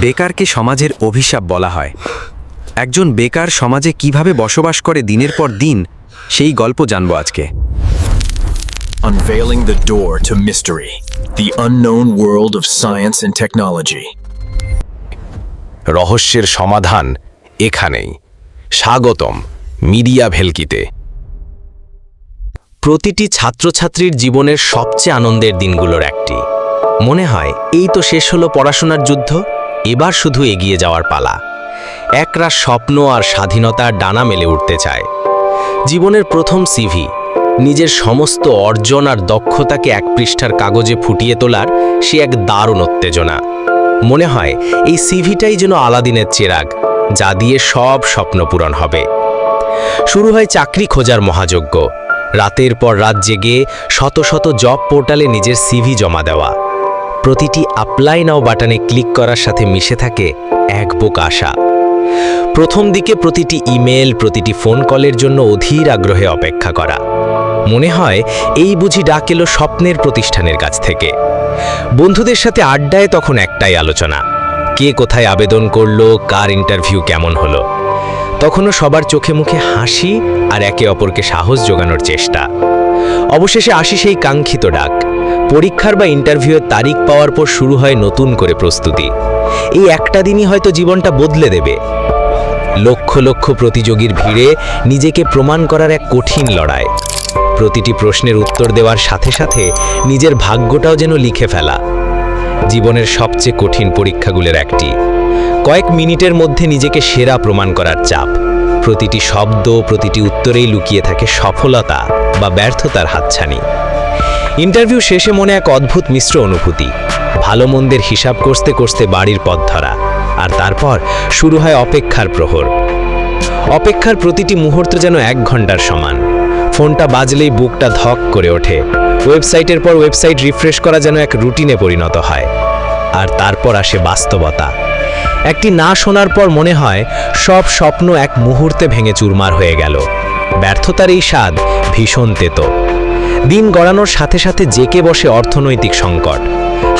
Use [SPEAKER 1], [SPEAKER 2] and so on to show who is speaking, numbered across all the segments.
[SPEAKER 1] বেকারকে সমাজের অভিশাপ বলা হয়। একজন বেকার সমাজে কীভাবে বসবাস করে দিনের পর দিন সেই গল্প জানব আজকে।
[SPEAKER 2] Unveiling the door to mystery, the unknown world of science and technology.
[SPEAKER 3] রহস্যের সমাধান এখানেই। স্বাগতম মিডিয়া ভেলকিতে।
[SPEAKER 4] প্রতিটি ছাত্রছাত্রীর জীবনের সবচেয়ে আনন্দের দিনগুলোর একটি। মনে হয় এই তো শেষ হলো পড়াশোনার যুদ্ধ। এবার শুধু এগিয়ে যাওয়ার পালা। একরাশ স্বপ্ন আর স্বাধীনতার ডানা মেলে উঠতে চায়। জীবনের প্রথম সিভি নিজের সমস্ত অর্জন আর দক্ষতাকে এক পৃষ্ঠার কাগজে ফুটিয়ে তোলার সে এক দারুণ উত্তেজনা। মনে হয়, এই সিভিটাই যেন আলাদিনের চেরাগ, যা দিয়ে সব স্বপ্ন পূরণ হবে। শুরু হয় চাকরি খোঁজার মহাযজ্ঞ। রাতের পর রাত জেগে শত শত জব পোর্টালে নিজের সিভি জমা দেওয়া। প্রতিটি অ্যাপ্লাই নাও বাটনে ক্লিক করার সাথে মিশে থাকে এক বুক আশা। প্রথম দিকে প্রতিটি ইমেল প্রতিটি ফোন কলের জন্য অধীর আগ্রহে অপেক্ষা করা। মনে হয় এই বুঝি ডাক এলো স্বপ্নের প্রতিষ্ঠানের কাছ থেকে। বন্ধুদের সাথে আড্ডায় তখন একটাই আলোচনা, কে কোথায় আবেদন করল, কার ইন্টারভিউ কেমন হলো। তখনও সবার চোখে মুখে হাসি আর একে অপরকে সাহস জোগানোর চেষ্টা। অবশেষে আসি সেই কাঙ্ক্ষিত ডাক। পরীক্ষার বা ইন্টারভিউয়ের তারিখ পাওয়ার পর শুরু হয় নতুন করে প্রস্তুতি। এই একটা দিনই হয়তো জীবনটা বদলে দেবে। লক্ষ লক্ষ প্রতিযোগীর ভিড়ে নিজেকে প্রমাণ করার এক কঠিন লড়াই। প্রতিটি প্রশ্নের উত্তর দেওয়ার সাথে সাথে নিজের ভাগ্যটাও যেন লিখে ফেলা। জীবনের সবচেয়ে কঠিন পরীক্ষাগুলোর একটি। কয়েক মিনিটের মধ্যে নিজেকে সেরা প্রমাণ করার চাপ। প্রতিটি শব্দ, প্রতিটি উত্তরেই লুকিয়ে থাকে সফলতা বা ব্যর্থতার হাতছানি। ইন্টারভিউ শেষে মনে এক অদ্ভুত মিশ্র অনুভূতি। ভালো মন্দের হিসাব করতে করতে বাড়ির পথ ধরা, আর তারপর শুরু হয় অপেক্ষার প্রহর। অপেক্ষার প্রতিটি মুহূর্ত যেন এক ঘণ্টার সমান। ফোনটা বাজলেই বুকটা ধক করে ওঠে। ওয়েবসাইটের পর ওয়েবসাইট রিফ্রেশ করা যেন এক রুটিনে পরিণত হয়। আর তারপর আসে বাস্তবতা। একটি না শোনার পর মনে হয়, সব স্বপ্ন এক মুহূর্তে ভেঙে চুরমার হয়ে গেল। ব্যর্থতার এই স্বাদ ভীষণ তেতো। দিন গড়ানোর সাথে সাথে জেকে বসে অর্থনৈতিক সংকট।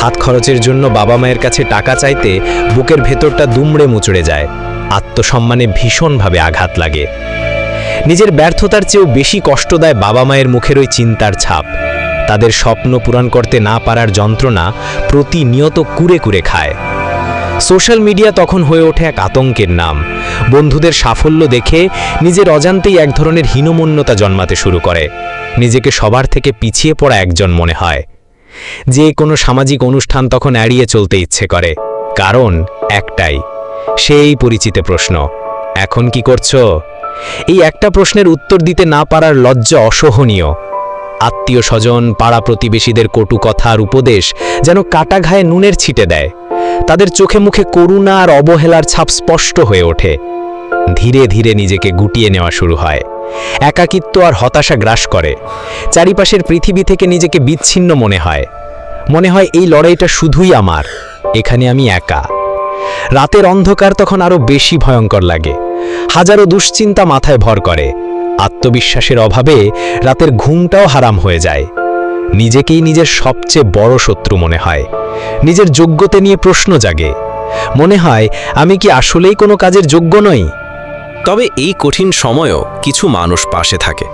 [SPEAKER 4] হাত খরচের জন্য বাবা মায়ের কাছে টাকা চাইতে বুকের ভেতরটা দুমড়ে মুচড়ে যায়। আত্মসম্মানে ভীষণভাবে আঘাত লাগে। নিজের ব্যর্থতার চেয়েও বেশি কষ্ট দেয় বাবা মায়ের মুখের ওই চিন্তার ছাপ। তাদের স্বপ্ন পূরণ করতে না পারার যন্ত্রণা প্রতিনিয়ত কুরে কুরে খায়। সোশ্যাল মিডিয়া তখন হয়ে ওঠে এক আতঙ্কের নাম। বন্ধুদের সাফল্য দেখে নিজের অজান্তেই এক ধরনের হীনমন্যতা জন্মাতে শুরু করে। নিজেকে সবার থেকে পিছিয়ে পড়া একজন মনে হয়। যে কোনো সামাজিক অনুষ্ঠান তখন এড়িয়ে চলতে ইচ্ছে করে। কারণ একটাই, সেই পরিচিত প্রশ্ন, এখন কি করছ? এই একটা প্রশ্নের উত্তর দিতে না পারার লজ্জা অসহনীয়। আত্মীয় স্বজন, পাড়া প্রতিবেশীদের কটু কথা আর উপদেশ যেন কাটা ঘায়ে নুনের ছিটে দেয়। তাদের চোখে মুখে করুণা আর অবহেলার ছাপ স্পষ্ট হয়ে ওঠে। ধীরে ধীরে নিজেকে গুটিয়ে নেওয়া শুরু হয়। একাকিত্ব আর হতাশা গ্রাস করে। চারিপাশের পৃথিবী থেকে নিজেকে বিচ্ছিন্ন মনে হয়। মনে হয় এই লড়াইটা শুধুই আমার, এখানে আমি একা। রাতের অন্ধকার তখন আরও বেশি ভয়ঙ্কর লাগে। হাজারো দুশ্চিন্তা মাথায় ভর করে। আত্মবিশ্বাসের অভাবে রাতের ঘুমটাও হারাম হয়ে যায়। নিজেকেই নিজের সবচেয়ে বড় শত্রু মনে হয়। নিজের যোগ্যতা নিয়ে প্রশ্ন জাগে। মনে হয়, আমি কি আসলেই কোনো কাজের যোগ্য নই?
[SPEAKER 1] তবে এই কঠিন সময়ও কিছু মানুষ পাশে থাকে।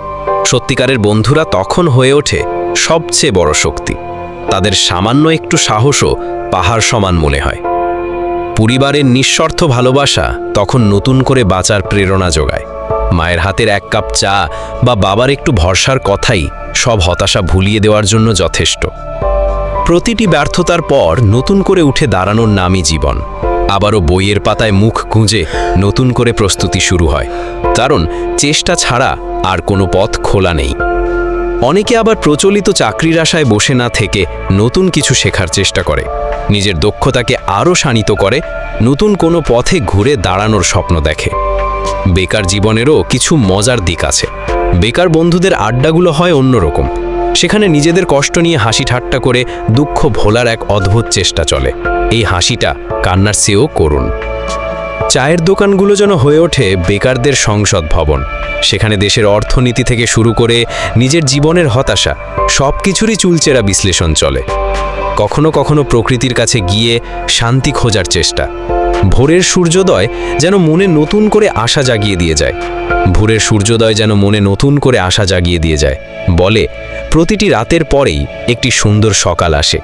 [SPEAKER 1] সত্যিকারের বন্ধুরা তখন হয়ে ওঠে সবচেয়ে বড় শক্তি। তাদের সামান্য একটু সাহসও পাহাড় সমান মনে হয়। পরিবারের নিঃস্বার্থ ভালোবাসা তখন নতুন করে বাঁচার প্রেরণা যোগায়। মায়ের হাতের এক কাপ চা বা বাবার একটু ভরসার কথাই সব হতাশা ভুলিয়ে দেওয়ার জন্য যথেষ্ট। প্রতিটি ব্যর্থতার পর নতুন করে উঠে দাঁড়ানোর নামই জীবন। আবারও বইয়ের পাতায় মুখ গুঁজে নতুন করে প্রস্তুতি শুরু হয়। কারণ চেষ্টা ছাড়া আর কোনো পথ খোলা নেই। অনেকে আবার প্রচলিত চাকরির আশায় বসে না থেকে নতুন কিছু শেখার চেষ্টা করে। নিজের দক্ষতাকে আরও শানিত করে নতুন কোনো পথে ঘুরে দাঁড়ানোর স্বপ্ন দেখে। বেকার জীবনেরও কিছু মজার দিক আছে। বেকার বন্ধুদের আড্ডাগুলো হয় অন্যরকম। সেখানে নিজেদের কষ্ট নিয়ে হাসি ঠাট্টা করে দুঃখ ভোলার এক অদ্ভুত চেষ্টা চলে। এই হাসিটা কান্নার চেয়েও করুন চায়ের দোকানগুলো যেন হয়ে ওঠে বেকারদের সংসদ ভবন। সেখানে দেশের অর্থনীতি থেকে শুরু করে নিজের জীবনের হতাশা সব কিছুরই চুলচেরা বিশ্লেষণ চলে।
[SPEAKER 4] কখনো কখনো প্রকৃতির কাছে গিয়ে শান্তি খোঁজার চেষ্টা। ভোরের সূর্যোদয় যেন মনে নতুন করে আশা জাগিয়ে দিয়ে যায়। ভোরের সূর্যোদয় যেন মনে নতুন করে আশা জাগিয়ে দিয়ে যায়। বলে, প্রতিটি রাতের পরেই একটি সুন্দর সকাল আসে।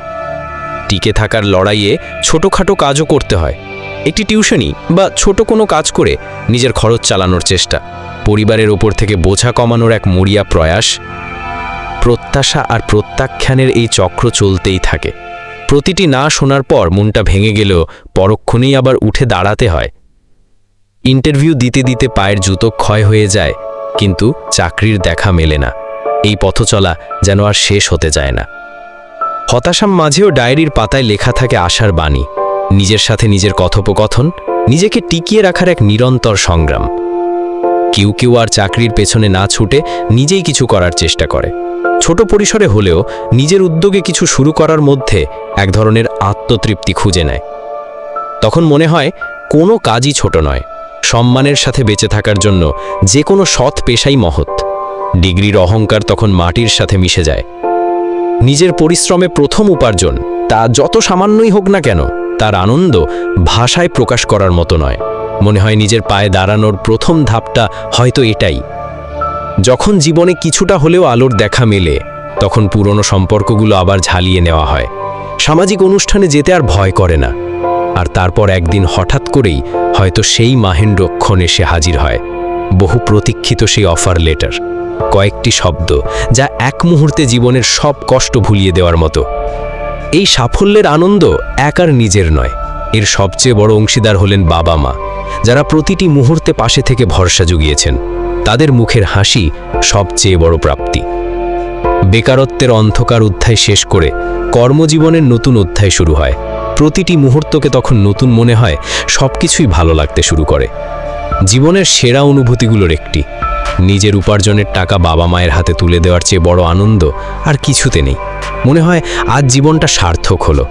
[SPEAKER 4] টিকে থাকার লড়াইয়ে ছোটোখাটো কাজও করতে হয়। একটি টিউশনি বা ছোট কোনো কাজ করে নিজের খরচ চালানোর চেষ্টা। পরিবারের ওপর থেকে বোঝা কমানোর এক মরিয়া প্রয়াস। প্রত্যাশা আর প্রত্যাখ্যানের এই চক্র চলতেই থাকে। প্রতিটি না শোনার পর মনটা ভেঙে গেলেও পরক্ষণেই আবার উঠে দাঁড়াতে হয়। ইন্টারভিউ দিতে দিতে পায়ের জুতো ক্ষয় হয়ে যায়, কিন্তু চাকরির দেখা মেলে না। এই পথ চলা যেন আর শেষ হতে যায় না। হতাশার মাঝেও ডায়েরির পাতায় লেখা থাকে আশার বাণী। নিজের সাথে নিজের কথোপকথন, নিজেকে টিকিয়ে রাখার এক নিরন্তর সংগ্রাম। কেউ কেউ আর চাকরির পেছনে না ছুটে নিজেই কিছু করার চেষ্টা করে। ছোট পরিসরে হলেও নিজের উদ্যোগে কিছু শুরু করার মধ্যে এক ধরনের আত্মতৃপ্তি খুঁজে নেয়। তখন মনে হয় কোনো কাজই ছোট নয়, সম্মানের সাথে বেঁচে থাকার জন্য যে কোনো সৎ পেশাই মহৎ। ডিগ্রির অহংকার তখন মাটির সাথে মিশে যায়। নিজের পরিশ্রমে প্রথম উপার্জন, তা যত সামান্যই হোক না কেন, তার আনন্দ ভাষায় প্রকাশ করার মতো নয়। মনে হয় নিজের পায়ে দাঁড়ানোর প্রথম ধাপটা হয়তো এটাই। যখন জীবনে কিছুটা হলেও আলোর দেখা মেলে, তখন পুরনো সম্পর্কগুলো আবার ঝালিয়ে নেওয়া হয়। সামাজিক অনুষ্ঠানে যেতে আর ভয় করে না। আর তারপর একদিন হঠাৎ করেই হয়তো সেই মাহেন্দ্রক্ষণ এসে হাজির হয়। বহু প্রতীক্ষিত সেই অফার লেটার, কয়েকটি শব্দ যা এক মুহূর্তে জীবনের সব কষ্ট ভুলিয়ে দেওয়ার মতো। এই সাফল্যের আনন্দ এক আর নিজের নয়, এর সবচেয়ে বড় অংশীদার হলেন বাবা মা, যারা প্রতিটি মুহূর্তে পাশে থেকে ভরসা জুগিয়েছেন। তাদের মুখের হাসি সবচেয়ে বড় প্রাপ্তি। বেকারত্বের অন্ধকার অধ্যায় শেষ করে কর্মজীবনের নতুন অধ্যায় শুরু হয়। প্রতিটি মুহূর্তকে তখন নতুন মনে হয়, সবকিছুই ভালো লাগতে শুরু করে। জীবনের সেরা অনুভূতিগুলোর একটি। নিজের উপার্জনের টাকা বাবা মায়ের হাতে তুলে দেওয়ার চেয়ে বড় আনন্দ আর কিছুতে নেই। মনে হয় আজ জীবনটা সার্থক হলো।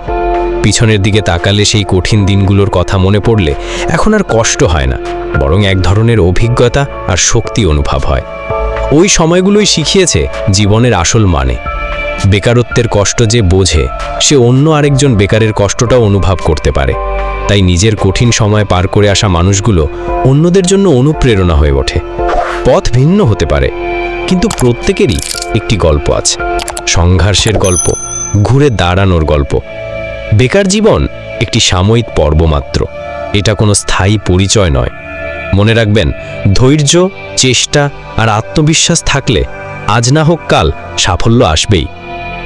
[SPEAKER 4] পিছনের দিকে তাকালে সেই কঠিন দিনগুলোর কথা মনে পড়লে এখন আর কষ্ট হয় না, বরং এক ধরনের অভিজ্ঞতা আর শক্তি অনুভব হয়। ওই সময়গুলোই শিখিয়েছে জীবনের আসল মানে। বেকারত্বের কষ্ট যে বোঝে, সে অন্য আরেকজন বেকারের কষ্টটাও অনুভব করতে পারে। তাই নিজের কঠিন সময় পার করে আসা মানুষগুলো অন্যদের জন্য অনুপ্রেরণা হয়ে ওঠে। পথ ভিন্ন হতে পারে, কিন্তু প্রত্যেকেরই একটি গল্প আছে। সংঘর্ষের গল্প, ঘুরে দাঁড়ানোর গল্প বেকার জীবন একটি সাময়িক পর্ব মাত্র। এটা কোনো স্থায়ী পরিচয় নয়। মনে রাখবেন, ধৈর্য, চেষ্টা আর আত্মবিশ্বাস থাকলে আজ না হোক কাল সাফল্য আসবেই।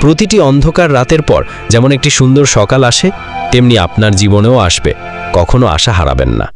[SPEAKER 4] প্রতিটি অন্ধকার রাতের পর যেমন একটি সুন্দর সকাল আসে, তেমনি আপনার জীবনেও আসবে। কখনো আশা হারাবেন না।